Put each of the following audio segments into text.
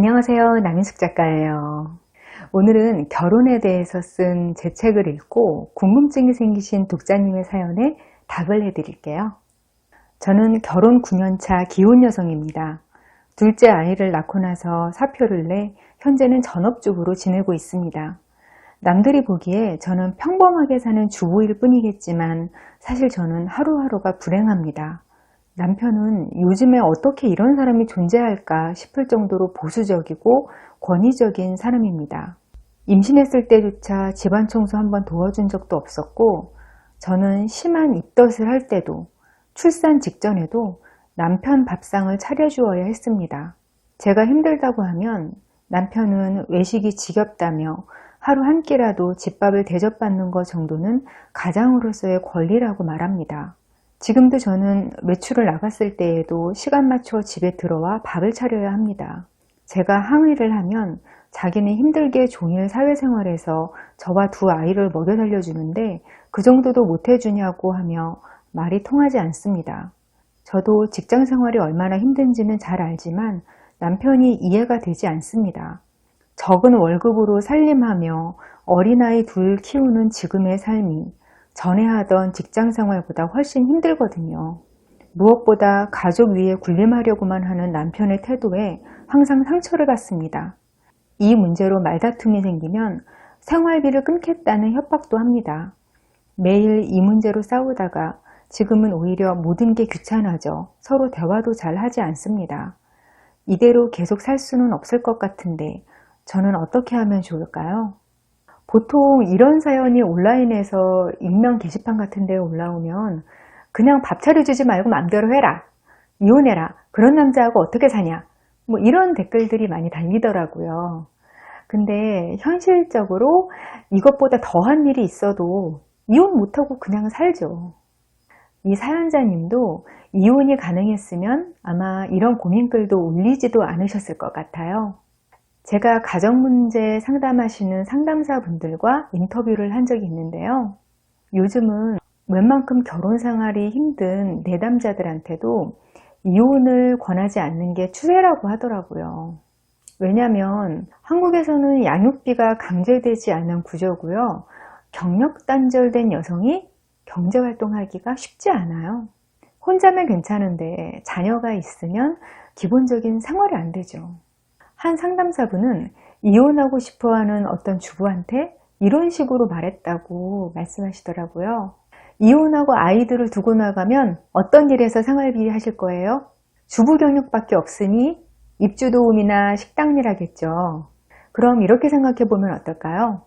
안녕하세요. 남인숙 작가예요. 오늘은 결혼에 대해서 쓴 제 책을 읽고 궁금증이 생기신 독자님의 사연에 답을 해드릴게요. 저는 결혼 9년차 기혼 여성입니다. 둘째 아이를 낳고 나서 사표를 내 현재는 전업주부로 지내고 있습니다. 남들이 보기에 저는 평범하게 사는 주부일 뿐이겠지만 사실 저는 하루하루가 불행합니다. 남편은 요즘에 어떻게 이런 사람이 존재할까 싶을 정도로 보수적이고 권위적인 사람입니다. 임신했을 때조차 집안 청소 한번 도와준 적도 없었고 저는 심한 입덧을 할 때도 출산 직전에도 남편 밥상을 차려주어야 했습니다. 제가 힘들다고 하면 남편은 외식이 지겹다며 하루 한 끼라도 집밥을 대접받는 것 정도는 가장으로서의 권리라고 말합니다. 지금도 저는 외출을 나갔을 때에도 시간 맞춰 집에 들어와 밥을 차려야 합니다. 제가 항의를 하면 자기는 힘들게 종일 사회생활에서 저와 두 아이를 먹여 살려주는데 그 정도도 못해주냐고 하며 말이 통하지 않습니다. 저도 직장 생활이 얼마나 힘든지는 잘 알지만 남편이 이해가 되지 않습니다. 적은 월급으로 살림하며 어린아이 둘 키우는 지금의 삶이 전에 하던 직장 생활보다 훨씬 힘들거든요. 무엇보다 가족 위에 군림하려고만 하는 남편의 태도에 항상 상처를 받습니다. 이 문제로 말다툼이 생기면 생활비를 끊겠다는 협박도 합니다. 매일 이 문제로 싸우다가 지금은 오히려 모든 게 귀찮아져 서로 대화도 잘 하지 않습니다. 이대로 계속 살 수는 없을 것 같은데 저는 어떻게 하면 좋을까요? 보통 이런 사연이 온라인에서 익명 게시판 같은 데 올라오면 그냥 밥 차려주지 말고 맘대로 해라. 이혼해라. 그런 남자하고 어떻게 사냐. 뭐 이런 댓글들이 많이 달리더라고요. 근데 현실적으로 이것보다 더한 일이 있어도 이혼 못하고 그냥 살죠. 이 사연자님도 이혼이 가능했으면 아마 이런 고민글도 올리지도 않으셨을 것 같아요. 제가 가정 문제 상담하시는 상담사분들과 인터뷰를 한 적이 있는데요. 요즘은 웬만큼 결혼 생활이 힘든 내담자들한테도 이혼을 권하지 않는 게 추세라고 하더라고요. 왜냐하면 한국에서는 양육비가 강제되지 않은 구조고요. 경력 단절된 여성이 경제활동하기가 쉽지 않아요. 혼자면 괜찮은데 자녀가 있으면 기본적인 생활이 안 되죠. 한 상담사분은 이혼하고 싶어 하는 어떤 주부한테 이런 식으로 말했다고 말씀하시더라고요. 이혼하고 아이들을 두고 나가면 어떤 일에서 생활비 하실 거예요? 주부 경력밖에 없으니 입주 도움이나 식당 일 하겠죠. 그럼 이렇게 생각해 보면 어떨까요?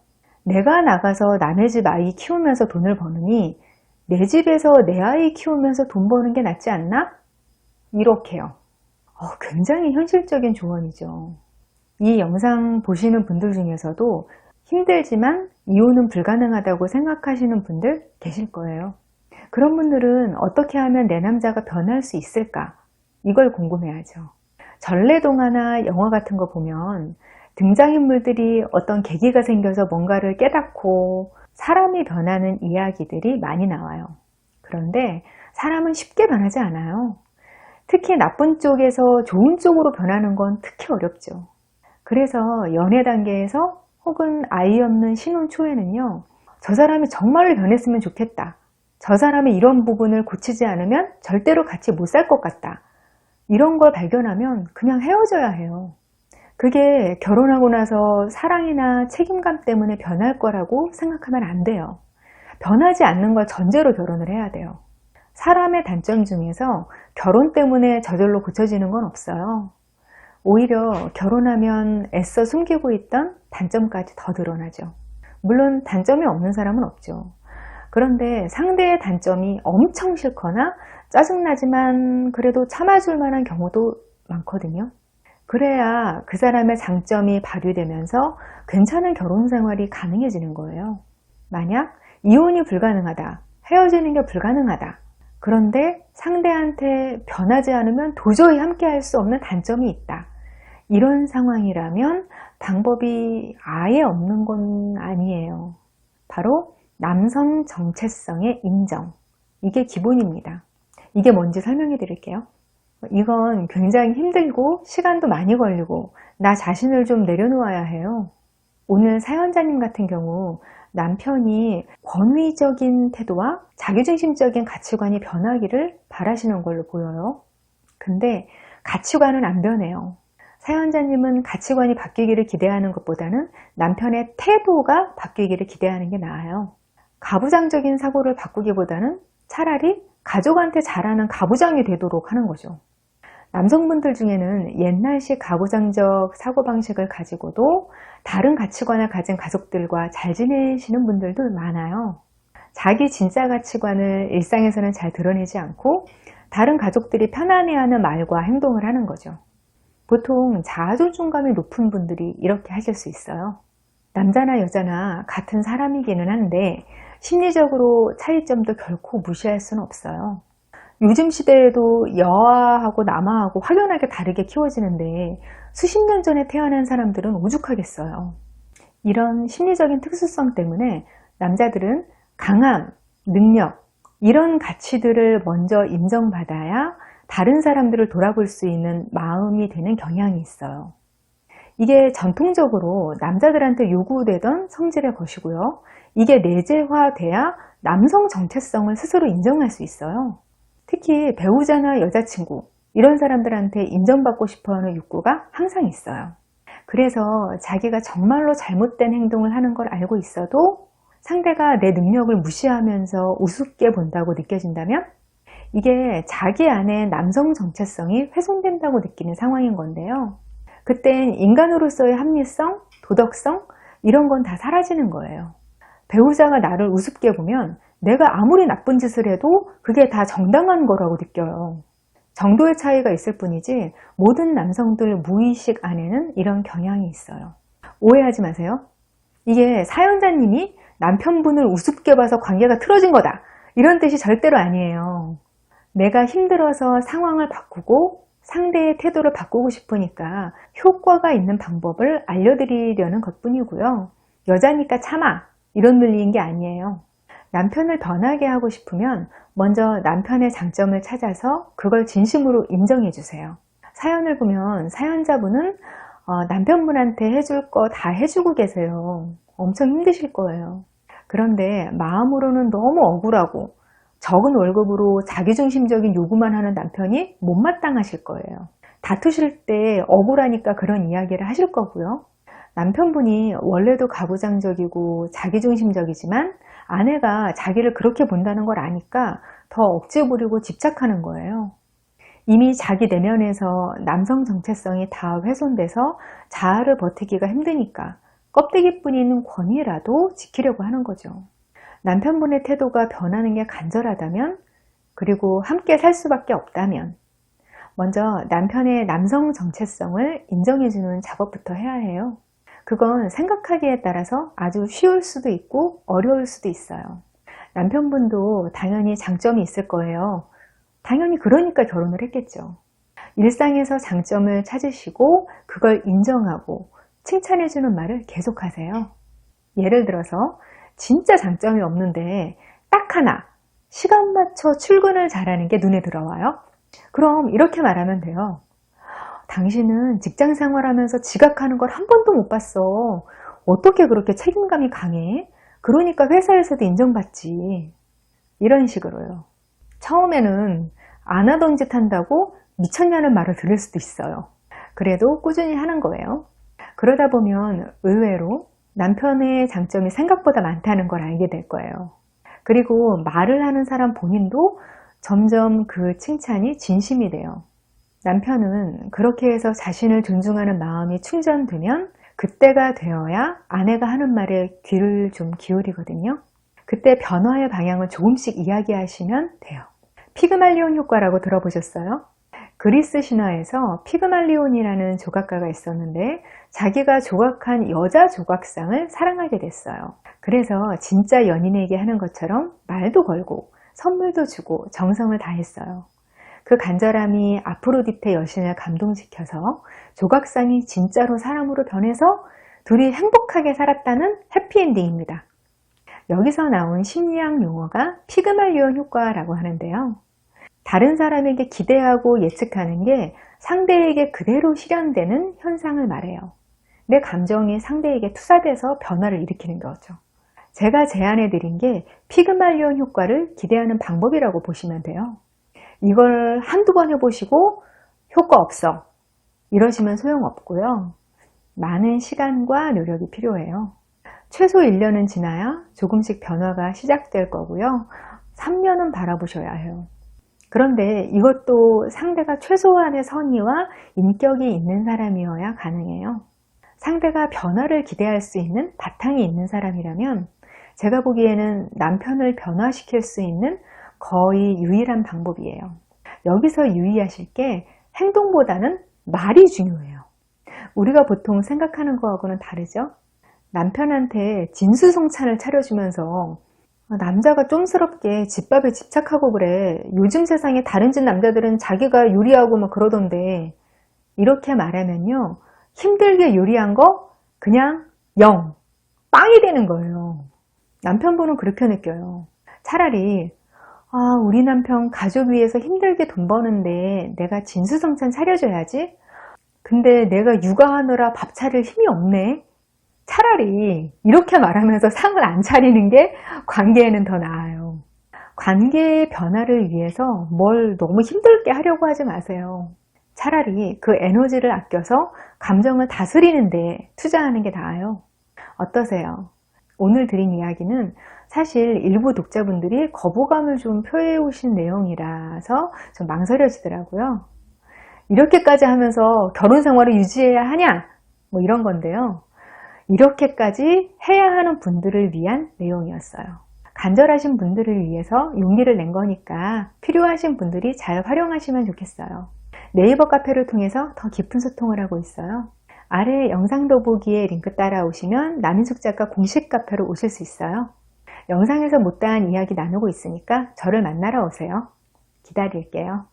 내가 나가서 남의 집 아이 키우면서 돈을 버느니 내 집에서 내 아이 키우면서 돈 버는 게 낫지 않나? 이렇게요. 어, 굉장히 현실적인 조언이죠. 이 영상 보시는 분들 중에서도 힘들지만 이혼은 불가능하다고 생각하시는 분들 계실 거예요. 그런 분들은 어떻게 하면 내 남자가 변할 수 있을까? 이걸 궁금해하죠. 전래동화나 영화 같은 거 보면 등장인물들이 어떤 계기가 생겨서 뭔가를 깨닫고 사람이 변하는 이야기들이 많이 나와요. 그런데 사람은 쉽게 변하지 않아요. 특히 나쁜 쪽에서 좋은 쪽으로 변하는 건 특히 어렵죠. 그래서 연애 단계에서 혹은 아이 없는 신혼 초에는요, 저 사람이 정말로 변했으면 좋겠다. 저 사람이 이런 부분을 고치지 않으면 절대로 같이 못 살 것 같다. 이런 걸 발견하면 그냥 헤어져야 해요. 그게 결혼하고 나서 사랑이나 책임감 때문에 변할 거라고 생각하면 안 돼요. 변하지 않는 걸 전제로 결혼을 해야 돼요. 사람의 단점 중에서 결혼 때문에 저절로 고쳐지는 건 없어요. 오히려 결혼하면 애써 숨기고 있던 단점까지 더 드러나죠. 물론 단점이 없는 사람은 없죠. 그런데 상대의 단점이 엄청 싫거나 짜증나지만 그래도 참아줄 만한 경우도 많거든요. 그래야 그 사람의 장점이 발휘되면서 괜찮은 결혼 생활이 가능해지는 거예요. 만약 이혼이 불가능하다, 헤어지는 게 불가능하다. 그런데 상대한테 변하지 않으면 도저히 함께 할 수 없는 단점이 있다. 이런 상황이라면 방법이 아예 없는 건 아니에요. 바로 남성 정체성의 인정. 이게 기본입니다. 이게 뭔지 설명해 드릴게요. 이건 굉장히 힘들고 시간도 많이 걸리고 나 자신을 좀 내려놓아야 해요. 오늘 사연자님 같은 경우 남편이 권위적인 태도와 자기중심적인 가치관이 변하기를 바라시는 걸로 보여요. 근데 가치관은 안 변해요. 사연자님은 가치관이 바뀌기를 기대하는 것보다는 남편의 태도가 바뀌기를 기대하는 게 나아요. 가부장적인 사고를 바꾸기보다는 차라리 가족한테 잘하는 가부장이 되도록 하는 거죠. 남성분들 중에는 옛날식 가부장적 사고방식을 가지고도 다른 가치관을 가진 가족들과 잘 지내시는 분들도 많아요. 자기 진짜 가치관을 일상에서는 잘 드러내지 않고 다른 가족들이 편안해하는 말과 행동을 하는 거죠. 보통 자아존중감이 높은 분들이 이렇게 하실 수 있어요. 남자나 여자나 같은 사람이기는 한데 심리적으로 차이점도 결코 무시할 수는 없어요. 요즘 시대에도 여아하고 남아하고 확연하게 다르게 키워지는데 수십 년 전에 태어난 사람들은 오죽하겠어요. 이런 심리적인 특수성 때문에 남자들은 강함, 능력, 이런 가치들을 먼저 인정받아야 다른 사람들을 돌아볼 수 있는 마음이 되는 경향이 있어요. 이게 전통적으로 남자들한테 요구되던 성질의 것이고요. 이게 내재화돼야 남성 정체성을 스스로 인정할 수 있어요. 특히 배우자나 여자친구 이런 사람들한테 인정받고 싶어하는 욕구가 항상 있어요. 그래서 자기가 정말로 잘못된 행동을 하는 걸 알고 있어도 상대가 내 능력을 무시하면서 우습게 본다고 느껴진다면 이게 자기 안에 남성 정체성이 훼손된다고 느끼는 상황인 건데요. 그땐 인간으로서의 합리성, 도덕성 이런 건 다 사라지는 거예요. 배우자가 나를 우습게 보면 내가 아무리 나쁜 짓을 해도 그게 다 정당한 거라고 느껴요. 정도의 차이가 있을 뿐이지 모든 남성들 무의식 안에는 이런 경향이 있어요. 오해하지 마세요. 이게 사연자님이 남편분을 우습게 봐서 관계가 틀어진 거다. 이런 뜻이 절대로 아니에요. 내가 힘들어서 상황을 바꾸고 상대의 태도를 바꾸고 싶으니까 효과가 있는 방법을 알려드리려는 것 뿐이고요. 여자니까 참아. 이런 논리인 게 아니에요. 남편을 변하게 하고 싶으면 먼저 남편의 장점을 찾아서 그걸 진심으로 인정해 주세요. 사연을 보면 사연자분은 어, 남편분한테 해줄 거 다 해주고 계세요. 엄청 힘드실 거예요. 그런데 마음으로는 너무 억울하고 적은 월급으로 자기중심적인 요구만 하는 남편이 못마땅하실 거예요. 다투실 때 억울하니까 그런 이야기를 하실 거고요. 남편분이 원래도 가부장적이고 자기중심적이지만 아내가 자기를 그렇게 본다는 걸 아니까 더 억지 부리고 집착하는 거예요. 이미 자기 내면에서 남성 정체성이 다 훼손돼서 자아를 버티기가 힘드니까 껍데기뿐인 권위라도 지키려고 하는 거죠. 남편분의 태도가 변하는 게 간절하다면 그리고 함께 살 수밖에 없다면 먼저 남편의 남성 정체성을 인정해주는 작업부터 해야 해요. 그건 생각하기에 따라서 아주 쉬울 수도 있고 어려울 수도 있어요. 남편분도 당연히 장점이 있을 거예요. 당연히 그러니까 결혼을 했겠죠. 일상에서 장점을 찾으시고 그걸 인정하고 칭찬해주는 말을 계속하세요. 예를 들어서 진짜 장점이 없는데 딱 하나 시간 맞춰 출근을 잘하는 게 눈에 들어와요. 그럼 이렇게 말하면 돼요. 당신은 직장 생활하면서 지각하는 걸 한 번도 못 봤어. 어떻게 그렇게 책임감이 강해? 그러니까 회사에서도 인정받지. 이런 식으로요. 처음에는 안 하던 짓 한다고 미쳤냐는 말을 들을 수도 있어요. 그래도 꾸준히 하는 거예요. 그러다 보면 의외로 남편의 장점이 생각보다 많다는 걸 알게 될 거예요. 그리고 말을 하는 사람 본인도 점점 그 칭찬이 진심이 돼요. 남편은 그렇게 해서 자신을 존중하는 마음이 충전되면 그때가 되어야 아내가 하는 말에 귀를 좀 기울이거든요. 그때 변화의 방향을 조금씩 이야기하시면 돼요. 피그말리온 효과라고 들어보셨어요? 그리스 신화에서 피그말리온이라는 조각가가 있었는데 자기가 조각한 여자 조각상을 사랑하게 됐어요. 그래서 진짜 연인에게 하는 것처럼 말도 걸고 선물도 주고 정성을 다했어요. 그 간절함이 아프로디테 여신을 감동시켜서 조각상이 진짜로 사람으로 변해서 둘이 행복하게 살았다는 해피엔딩입니다. 여기서 나온 심리학 용어가 피그말리온 효과라고 하는데요. 다른 사람에게 기대하고 예측하는 게 상대에게 그대로 실현되는 현상을 말해요. 내 감정이 상대에게 투사돼서 변화를 일으키는 거죠. 제가 제안해 드린 게 피그말리온 효과를 기대하는 방법이라고 보시면 돼요. 이걸 한두 번 해보시고 효과 없어. 이러시면 소용없고요. 많은 시간과 노력이 필요해요. 최소 1년은 지나야 조금씩 변화가 시작될 거고요. 3년은 바라보셔야 해요. 그런데 이것도 상대가 최소한의 선의와 인격이 있는 사람이어야 가능해요. 상대가 변화를 기대할 수 있는 바탕이 있는 사람이라면 제가 보기에는 남편을 변화시킬 수 있는 거의 유일한 방법이에요. 여기서 유의하실 게 행동보다는 말이 중요해요. 우리가 보통 생각하는 거하고는 다르죠? 남편한테 진수성찬을 차려주면서 남자가 쫌스럽게 집밥에 집착하고 그래. 요즘 세상에 다른 집 남자들은 자기가 요리하고 막 그러던데 이렇게 말하면요. 힘들게 요리한 거 그냥 영, 빵이 되는 거예요. 남편분은 그렇게 느껴요. 차라리 아, 우리 남편 가족 위해서 힘들게 돈 버는데 내가 진수성찬 차려줘야지. 근데 내가 육아하느라 밥 차릴 힘이 없네. 차라리 이렇게 말하면서 상을 안 차리는 게 관계에는 더 나아요. 관계의 변화를 위해서 뭘 너무 힘들게 하려고 하지 마세요. 차라리 그 에너지를 아껴서 감정을 다스리는데 투자하는 게 나아요. 어떠세요? 오늘 드린 이야기는 사실 일부 독자분들이 거부감을 좀 표해 오신 내용이라서 좀 망설여지더라고요. 이렇게까지 하면서 결혼 생활을 유지해야 하냐? 뭐 이런 건데요. 이렇게까지 해야 하는 분들을 위한 내용이었어요. 간절하신 분들을 위해서 용기를 낸 거니까 필요하신 분들이 잘 활용하시면 좋겠어요. 네이버 카페를 통해서 더 깊은 소통을 하고 있어요. 아래 영상 더보기에 링크 따라오시면 남인숙 작가 공식 카페로 오실 수 있어요. 영상에서 못다한 이야기 나누고 있으니까 저를 만나러 오세요. 기다릴게요.